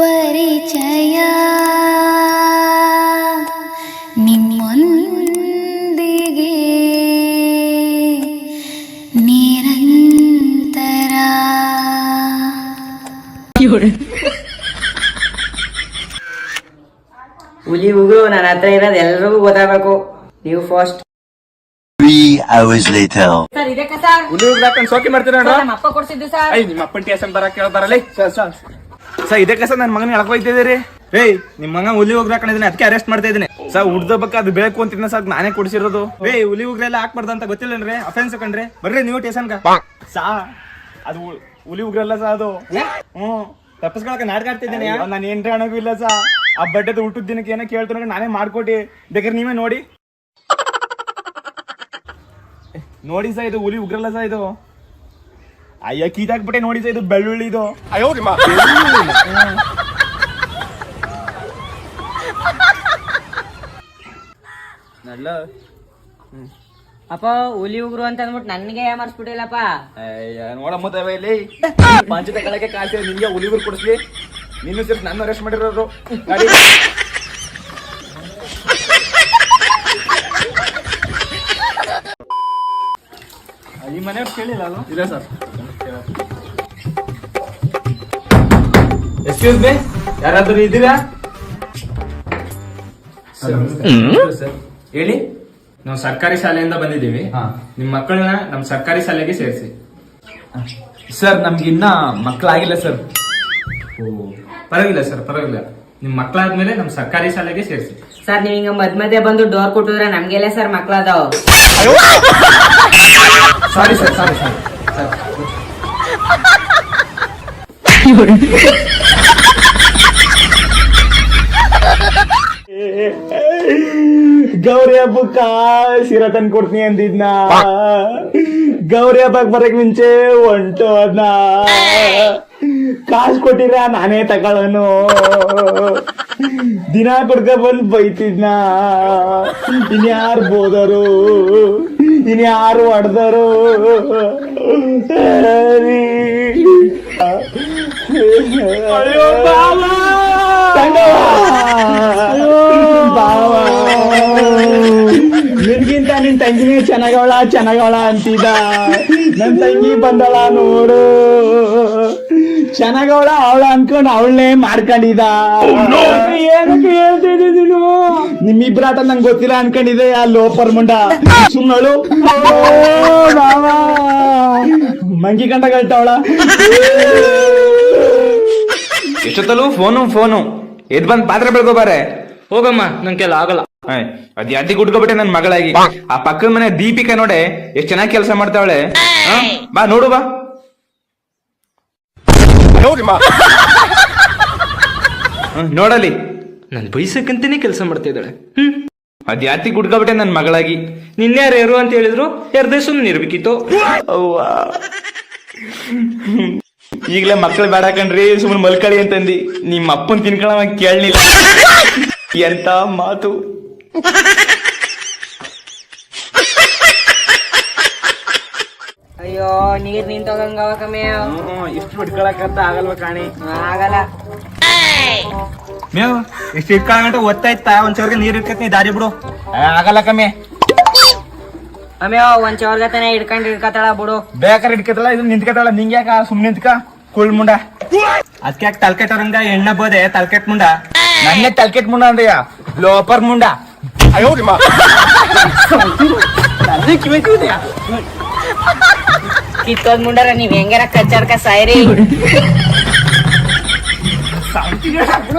ಪರಿಚಯ. ನಿಮ್ಮೊಂದಿಗೆ ನಿರಂತರ. ಹುಲಿ ಉಗುರು ನನ್ನ ಹತ್ರ ಇರೋದು ಎಲ್ರಿಗೂ ಗೊತ್ತಾಗಬೇಕು. ನೀವು first Three hours later. Sir ಇದೆ ಸರ್. ಹುಲಿ ಹಾಕೊಂಡು ಸೋಕಿ ಮಾಡ್ತೀರ ನಮ್ಮ ಅಪ್ಪ ಕೊಡ್ಸಿದ್ದು ಸರ್. ಐ ನಿಮ್ಮ ಅಪ್ಪನ ಟೇಸನ್ ಬರಕ್ ಕೇಳ ಬರಲಿ ಸರ್. ಇದಕ್ಕೆ ಸರ್ ನನ್ನ ಮಗನ ಎಳ್ಕೊಯ್ತಿದ್ದೀರಿ ಏಯ್ ನಿಮ್ಮ ಮಗ ಹುಲಿ ಉಗ್ರ ಹಾಕೊಂಡಿದ್ದೀನಿ ಅದಕ್ಕೆ ಅರೆಸ್ಟ್ ಮಾಡ್ತಾ ಇದ್ದೀನಿ ಸರ್ ಉಡ್ದಬೇಕ ಅದು ಬೆಳಕು ಅಂತಿದ್ನ ಸರ್ ನಾನೇ ಕೊಡಿಸಿರೋದು. ಏಯ್ ಹುಲಿ ಉಗ್ರೆಲ್ಲ ಹಾಕ್ಬಾರ್ದು ಅಂತ ಗೊತ್ತಿಲ್ಲನ್ರಿ ಅಫೆನ್ಸ್ ಕಂಡ್ರಿ ಬರ್ರಿ ನೀವು ಟೇಸನ್ ಸಾ ಅದು ಹುಲಿ ಉಗ್ರ ಉಗ್ರಲ್ಲ ಸಾ ಅದು. ಹ್ಮ್ ತಪ್ಪಿಸ್ಕೊಳಕ ನಾಟಕ ಆಡ್ತಿದ್ದೀನಿ ನಾನು ಏನ್ರ ಅಣಗೂ ಇಲ್ಲ ಸಾ. ಆ ಬಡ್ಡೆದು ಹುಟ್ಟದ ದಿನಕ್ಕೆ ಏನೋ ಕೇಳ್ತಾನೆ ನಾನೇ ಮಾಡ್ಕೊಟ್ಟಿ. ಬೇಕಾದ್ರೆ ನೀವೇ ನೋಡಿ. ನೋಡಿ ಸಾ ಇದು ಹುಲಿ ಉಗ್ರಲ್ಲ ಸಾ ಇದು. ಅಯ್ಯ ಕೀತಾಕ್ಬಿಟ್ಟೆ ನೋಡಿ ಸಾ ಇದು ಬೆಳ್ಳುಳ್ಳಿ ಇದು ನಲ್ಲ ಅಪ್ಪ ಹುಲಿ ಉಗ್ರು ಅಂತ ಅಂದ್ಬಿಟ್ಟು ನನಗೆ ಏಮರ್ಸ್ಬಿಟ್ಟಿಲ್ಲಪ್ಪ ಅಯ್ಯ ನೋಡಮ್ಮತ್ತವ ಇಲ್ಲಿ. ಪಂಚ ತಗೊಳಕ್ಕೆ ಕಾಸು ನಿಂಗೆ ಉಗ್ರು ಕೊಡಿಸ್ಲಿ. ನಿನ್ನ ಸೇರಿ ನನ್ನ ಅರೆಸ್ಟ್ ಮಾಡಿರೋರು. ಗಾಡಿ ಈ ಮನೆಯವ್ರು ಕೇಳಿಲ್ಲ ಅಲ್ಲ ಇಲ್ಲ ಸರ್. ಎಕ್ಸ್ಕ್ಯೂಸ್ ಮೀ ಯಾರಾದರೂ ಇದ್ದೀರಾ? ಹೇಳಿ? ನಾವು ಸರ್ಕಾರಿ ಶಾಲೆಯಿಂದ ಬಂದಿದ್ದೀವಿ. ನಿಮ್ಮ ಮಕ್ಕಳನ್ನ ನಮ್ಮ ಸರ್ಕಾರಿ ಶಾಲೆಗೆ ಸೇರಿಸಿ. ಸರ್ ನಮ್ಗಿನ್ನ ಮಕ್ಕಳಾಗಿಲ್ಲ ಸರ್ ಪರವಾಗಿಲ್ಲ ಸರ್ ಪರವಾಗಿಲ್ಲ. ನಿಮ್ ಮಕ್ಕಳಾದ್ಮೇಲೆ ನಮ್ ಸರ್ಕಾರಿ ಶಾಲೆಗೆ ಸೇರಿಸಿ. ಸರ್ ನೀವ್ ಹಿಂಗ ಮದ್ ಮಧ್ಯೆ ಬಂದು ಡೋರ್ ಕೊಟ್ಟಿದ್ರೆ ನಮ್ಗೆಲ್ಲ ಸರ್ ಮಕ್ಳದಾವ್. ಸಾರಿ ಸರ್ ಸಾರಿ ಸರ್ ಹಬ್ಬಕ್ಕ ಸಿರ ತಂದು ಕೊಡ್ತೀನಿ ಅಂದಿದ್ನ. ಗೌರಿ ಹಬ್ಬಕ್ ಬರಕ್ ಮುಂಚೆ ಹೊಂಟೋದ್ನ ಕಾಸು ಕೊಟ್ಟಿರ ನಾನೇ ತಗೊಳ್ಳೋನು. ದಿನ ಕೊಡ್ಕ ಬಂದ್ ಬೈತಿದ್ನ. ಇನ್ಯಾರು ಬೋದರು? ಇನ್ಯಾರು ಹೊಡ್ದರು? ಅಯ್ಯೋ ನಿನ್ಗಿಂತ ನಿನ್ ತಂಗಿನೇ ಚೆನ್ನಾಗವಳ ಚೆನ್ನಾಗವಳ ಅಂತಿದ್ದ. ನನ್ ತಂಗಿ ಬಂದಳ ನೋಡು. ಚೆನ್ನಾಗವಳ ಅವಳ ಅನ್ಕೊಂಡ್ ಅವಳನ್ನೇ ಮಾಡ್ಕೊಂಡಿದ ಏನಕ್ಕೆ ಹೇಳ್ತಿದ್ದೆ ನೀನು? ನಿಮ್ಮಿಬ್ರಾಟ ನಂಗೆ ಗೊತ್ತಿಲ್ಲ ಅನ್ಕೊಂಡಿದ್ದೆ ಆ ಲೋಪರ್ ಮುಂಡ. ಸುಮ್ಮಳು ಮಂಗಿ ಕಂಡ ಕಳ್ತಾವಳ. ಎಷ್ಟೊತ್ತಲ್ಲೂ ಫೋನು ಫೋನು. ಎದ್ ಬಂದ್ ಪಾತ್ರೆ ಬೆಳ್ಕೊಬಾರೆ ಹೋಗಮ್ಮ ನಂಗೆಲ್ಲ ಆಗಲ್ಲ. ಅದ್ ಯಾತಿ ಗುಡ್ಕೊಬಿಟ್ಟೆ ನನ್ ಮಗಳಾಗಿ. ಆ ಪಕ್ಕದ ಮನೆ ದೀಪಿಕಾ ನೋಡೆ ಎಷ್ಟ್ ಚೆನ್ನಾಗಿ ಕೆಲಸ ಮಾಡ್ತಾವಳೆ. ಹ? ಬಾ ನೋಡು ಬಾ. ಹ್ಮ್, ನೋಡಲಿ. ನನ್ ಬೈಸಕ್ಕಂತಾನೆ ಕೆಲಸ ಮಾಡ್ತಾ ಇದ್ದಾಳೆ. ಅದ್ ಯಾತಿ ಗುಡ್ಕೊಬಿಟ್ಟೆ ನನ್ ಮಗಳಾಗಿ. ನಿನ್ನೆ ಯಾರು ಅಂತ ಹೇಳಿದ್ರು ಎರಡ್ ದಿವಸ ಇರ್ಬೇಕಿತ್ತು ಈಗಲೇ ಮಕ್ಳು ಬೇಡ ಕಣ್ರಿ ಸುಮ್ಮನೆ ಮಲ್ಕಳಿ ಅಂತಂದಿ. ನಿಮ್ಮ ಅಪ್ಪನ್ ತಿನ್ಕೊಳ ಕೇಳಲಿಲ್ಲ ಎಂತ ಮಾತು? ಅಯ್ಯೋ ನೀರ್ ನಿಂತೋಗಂಗವ ಕಮ್ಮಿ. ಇಷ್ಟು ಬಿಟ್ಕೊಳಕಂತ ಆಗಲ್ವ ಕಾಣಿ. ಆಗಲ್ಲ. ಮೇವ್ ಇಷ್ಟು ಇಟ್ಕೊಳಗಂಟ ಒತ್ತಾಯ್ತಾ? ಒಂದ್ ಸಾವಿರ ನೀರ್ ಇಟ್ಕತ್ನಿ ದಾರಿ ಬಿಡು. ಆಗಲ್ಲ ಕಮ್ಮಿ. ಅಮ್ಯೋ ಒಂದ್ ಚೌರ್ಗತನೆ ಹಿಡ್ಕೊಂಡು ಇಡ್ಕತಾಳ ಬಿಡು. ಬೇಕಾದ್ರೆ ಇಟ್ಕತ್ತಲ್ಲ ಇದು ನಿಂತ್ಕತಾಳ. ನಿಂಗ್ಯಾಕ ಸುಮ್ಮನೆ ಸುಮ್ನೆ ನಿಂತ್ಕ. ಕುಳ್ ಮುಂಡ. ಅದಕ್ಕೆ ತಲ್ಕೆಟ್ ಅವ್ರಂಗ ಎಣ್ಣ ಬೋದೆ ತಲ್ಕೆಟ್ ಮುಂಡ. ನನ್ನೇ ತಲ್ಕೆಟ್ ಮುಂಡ ಅಂದ್ರಯ್ಯ. ಲೋಪರ್ ಮುಂಡ. ಅಯ್ಯೋ ಕಿತ್ತೋದ್ ಮುಂಡಾರ ನೀವ್ ಹೆಂಗಾರ ಕಚ್ಚಾಡ್ಕ ಸಾಯ್ರಿ?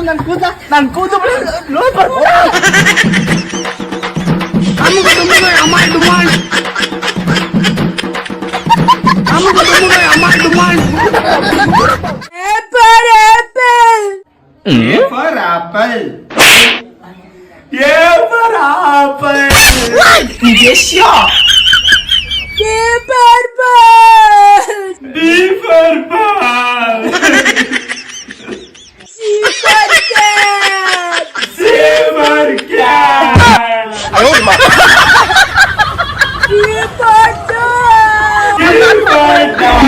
ನನ್ ಕೂತ ನನ್ ಲೋಪರ್ for apple. Yeshua! Biberbal! Biberbal! apple Zibarkat! Ayolma! Biberbal! Biberbal!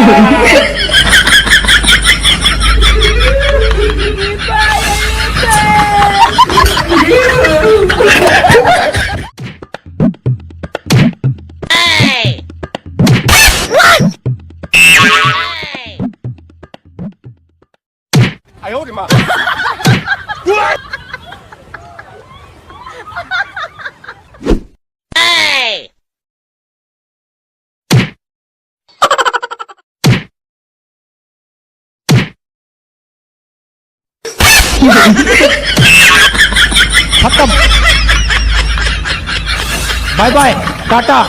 bye bye tata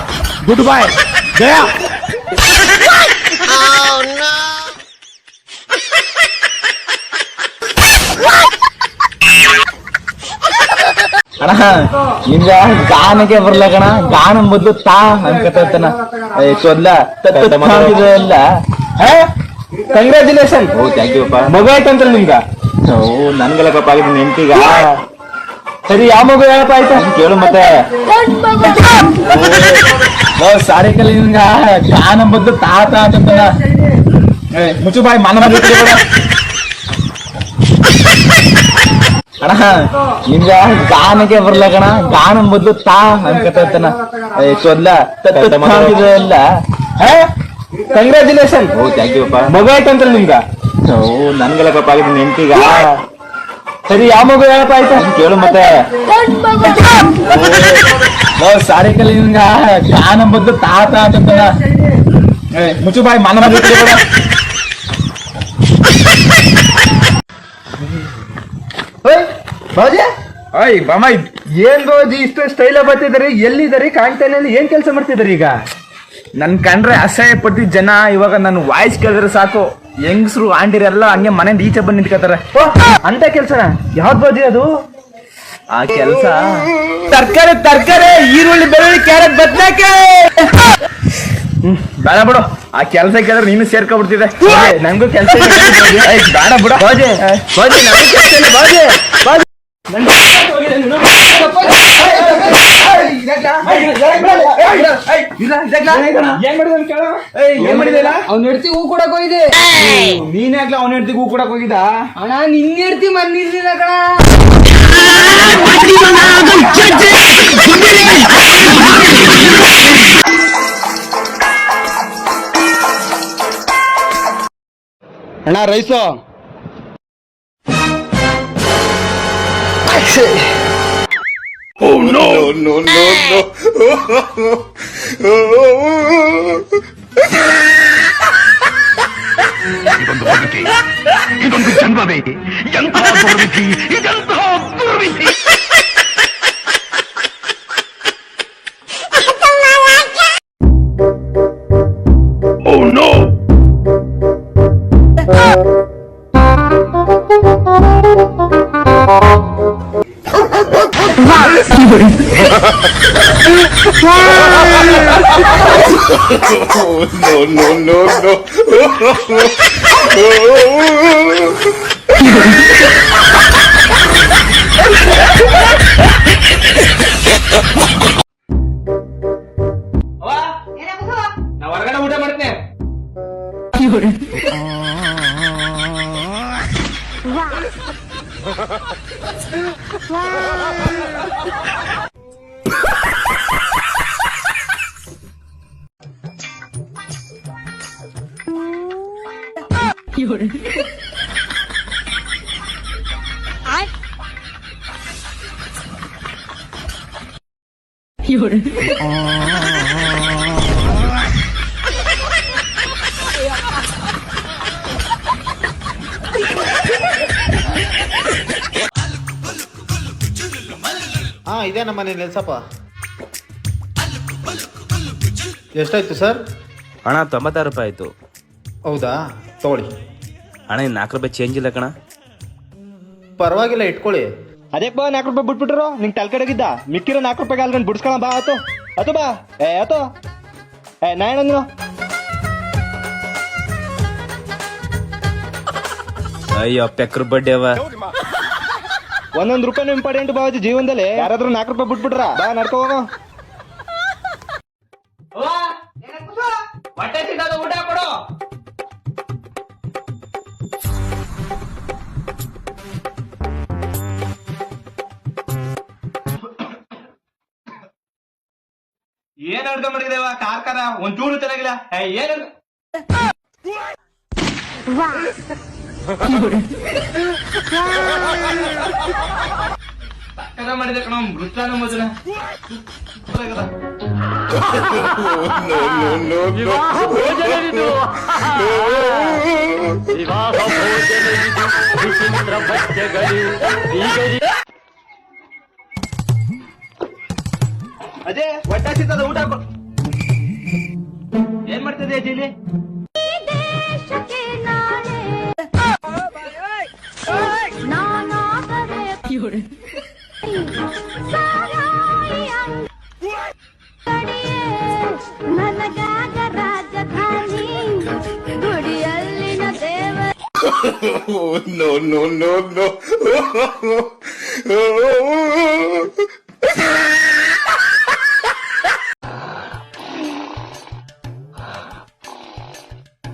goodbye गया ಅಣ್ಣ ಹಿಂಗ ಗಾನಕ್ಕೆ ಬರ್ಲ ಕಣ ಗಾನ ಮೊದ್ಲು ತಾ ಅನ್ಕತನ ಚೊದ್ಲ ಅಲ್ಲ ಕಂಗ್ರ್ಯಾಚುಲೇಷನ್ ಓ ಥ್ಯಾಂಕ್ ಯು ಮಗು ಆಯ್ತಂತ್ರ ನಿಮ್ಗ ಓ ನನ್ಗೆಲ್ಲಪ್ಪ ಆಗಿದ್ದು ನೆಂಟಿಗ ಸರಿ ಯಾವ ಮಗು ಹೇಳಪ್ಪ ಆಯ್ತಾ ಕೇಳು ಮತ್ತೆ ಸಾರಿಕಲ್ ಸಾರಿ ಕಲಿ ನಿಮ್ಗ ಗಾನ ಬದ್ದು ತಾ ತಾ ಅಂತಂತನ ಏ, ಮುಚ್ಚು ಬಾಯ್ ಮನ ಅಣ್ಣ ನಿಮ್ಗ ಗಾನಗೆ ಬರ್ಲ ಕಣ ಗಾನ ಮೊದ್ಲು ತಾ ಅನ್ಕತನ ಚೊದ್ಲ ಕಂಗ್ರಾಚುಲೇಷನ್ ಮಗು ಆಯ್ತಂತ್ರ ನಿಮ್ಗ ಓ ನನ್ಗೆಲ್ಲಪ್ಪ ಆಗಿದೆ ನೆಂಟಿಗ ಸರಿ ಯಾವ ಮಗು ಹೇಳಪ್ಪ ಆಯ್ತು? ಕೇಳು ಮತ್ತೆ. ಸಾರಿ ಕಲಿ ನಿಮ್ಗ ಗಾನ ಬದ್ದು ತಾ ತಾ ಅಂತಂತನ ಏ, ಮುಚ್ಚು ಬಾಯ್ ಮಾನ ಅಯ್ ಬಾಮ ಏನ್ ಬಾಜಿ ಇಷ್ಟು ಸ್ಟೈಲ ಬರ್ತಿದ್ರಿ ಎಲ್ಲಿದ್ದಾರೆ? ಕಾಣ್ತಾನೆ ಇಲ್ಲ ಏನ್ ಕೆಲಸ ಮಾಡ್ತಿದ್ರಿ ಈಗ? ನನ್ ಕಂಡ್ರೆ ಅಸಹ್ಯ ಪಟ್ಟಿ ಜನ ಇವಾಗ ನನ್ನ ವಾಯ್ಸ್ ಕೇಳಿದ್ರೆ ಸಾಕು. ಹೆಂಗಸ್ರು ಆಂಟಿರೆಲ್ಲ ಹಂಗೆ ಮನೆಯಿಂದ ಈಚೆ ಬಂದು ನಿಂತ್ಕೋತಾರೆ. ಅಂತ ಕೆಲ್ಸ ಯಾವ್ದು ಬಾಜಿ ಅದು? ಆ ಕೆಲ್ಸ? ತರ್ಕಾರಿ ತರ್ಕಾರಿ, ಈರುಳ್ಳಿ, ಬೆಳ್ಳುಳ್ಳಿ, ಕ್ಯಾರೆಟ್ ಬದ್ನಾಕೆ ಬೇಡ ಬಿಡು. ಆ ಕೆಲಸ ಕೇಳಿದ್ರೆ ನೀನು ಸೇರ್ಕೊಬಿಡ್ತಿದೆ ನಂಗೂ ಕೆಲಸ ಬೇಡ ಬಿಡು. ಬಾಜೆ ಬಾಜೆ, ನಂಗೂ ಕೆಲಸ ಬಾಜೆ, ಬಾಜಿ. ಅವ್ನ ಹೆಡ್ತಿ ಹೂ ಕೊಡಕ್ ಹೋಗಿದೆ ನೀನ್ ಯಾಕ್ಲ ಅವ್ನ ಹೆಡ್ತಿ ಹೂ ಕೊಡಕ್ ಹೋಗಿದ್ದ ಅಣ್ಣ ನಿನ್ ಹೆಡ್ತಿ ಬಂದಿರ್ಲಿಲ್ಲ ಕಣ ಅಣ್ಣ rice no, no, no, no, no. ಇದೊಂದು ಪ್ರವೃತ್ತಿ ಇದೊಂದು ಜನ್ಮವೇ ಎಂತಹ ಪ್ರವೃತ್ತಿ ಇದೆಂತಹ ಪ್ರವೃತ್ತಿ ನಾ ಹೊರಗಡೆ ಊಟ ಮಾಡ್ತೇನೆ 有人哎，有人。ಹಾ ಇದೇ ನಮ್ಮ ಮನೆ ನಿಲ್ಸಪ್ಪ ಎಷ್ಟಾಯ್ತು ಸರ್? ಅಣ್ಣ ತೊಂಬತ್ತಾರು ರೂಪಾಯಿ ಆಯ್ತು. ಹೌದಾ? ತಗೊಳ್ಳಿ. ಅಣ್ಣ ಇನ್ನು ನಾಲ್ಕು ರೂಪಾಯಿ ಚೇಂಜ್ ಇಲ್ಲ ಕಣ. ಪರವಾಗಿಲ್ಲ ಇಟ್ಕೊಳ್ಳಿ. ಅದೇ ಬಾ ನಾಲ್ಕು ರೂಪಾಯಿ ಬಿಟ್ಬಿಟ್ರು ನಿಂಗೆ ತಲ್ಕಡೆಗಿದ್ದ ಮಿಕ್ಕಿರೋ ನಾಲ್ಕು ರೂಪಾಯಿ ಅಲ್ಕೊಂಡು ಬಿಡ್ಸ್ಕೊಳ ಬಾ ಆತು. ಅದು ಬಾ. ಏ ಆತು. ಏ ನಾ ಏನಂದ್ರು ಅಯ್ಯೋ ಪೆಕ್ರ ಬಡ್ಡಿ ಅವ. ಒಂದೊಂದು ರೂಪಾಯಿ ಇಂಪಾರ್ಟೆಂಟ್ ಬಾಜಿ ಜೀವನದಲ್ಲಿ. ಯಾರಾದ್ರೂ ನಾಲ್ಕು ರೂಪಾಯಿ ಬಿಟ್ಬಿಟ್ರ? ಬಾ ನಡ್ಕೋ ಹೋಗೋ. ಹೊಟ್ಟೆ ಸಿಗೋದು ಊಟ ಕೊಡು. ಏನ್ ಅಡ್ಗೆ ಮಾಡಿದೇವ ಕಾರ್ ಕಾರ ಒಂಚೂರು ಚೆನ್ನಾಗಿಲ್ಲ. ಏ, ಏನ್ ಅಡ್ಗೆ- ಮಾಡಿದೆ ಕಣ ಮೊದಲ ಅದೇ ಹೊಟ್ಟೆ ಸಿಗ್ತದ ಊಟ ಕೊ- ಏನ್ ಮಾಡ್ತದೆ ಅಜ್ಜಿ ದೇಶಕ್ಕೆ 有人。oh, no, no, no, no.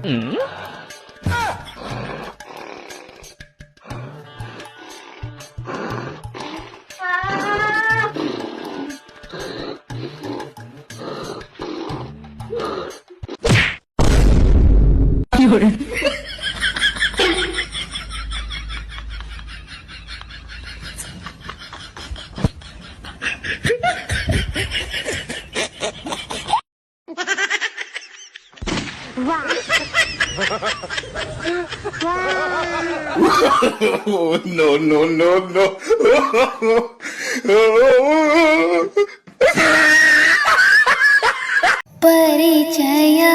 mm? 有人。哇！哇！No no no no, no！परिचया